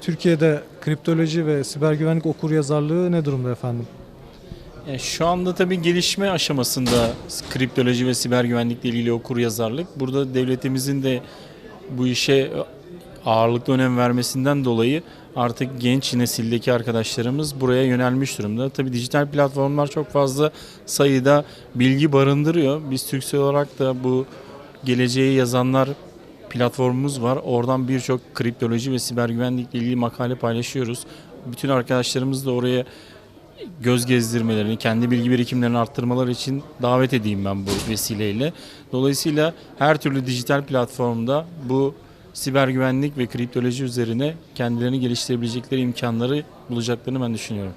Türkiye'de kriptoloji ve siber güvenlik okuryazarlığı ne durumda efendim? Yani şu anda tabii gelişme aşamasında kriptoloji ve siber güvenlikle ilgili okur yazarlık. Burada devletimizin de bu işe ağırlıklı önem vermesinden dolayı artık genç nesildeki arkadaşlarımız buraya yönelmiş durumda. Tabii dijital platformlar çok fazla sayıda bilgi barındırıyor. Biz Türksel olarak da bu geleceği yazanlar platformumuz var. Oradan birçok kriptoloji ve siber güvenlikle ilgili makale paylaşıyoruz. Bütün arkadaşlarımız da oraya göz gezdirmelerini, kendi bilgi birikimlerini arttırmaları için davet edeyim ben bu vesileyle. Dolayısıyla her türlü dijital platformda bu siber güvenlik ve kriptoloji üzerine kendilerini geliştirebilecekleri imkanları bulacaklarını ben düşünüyorum.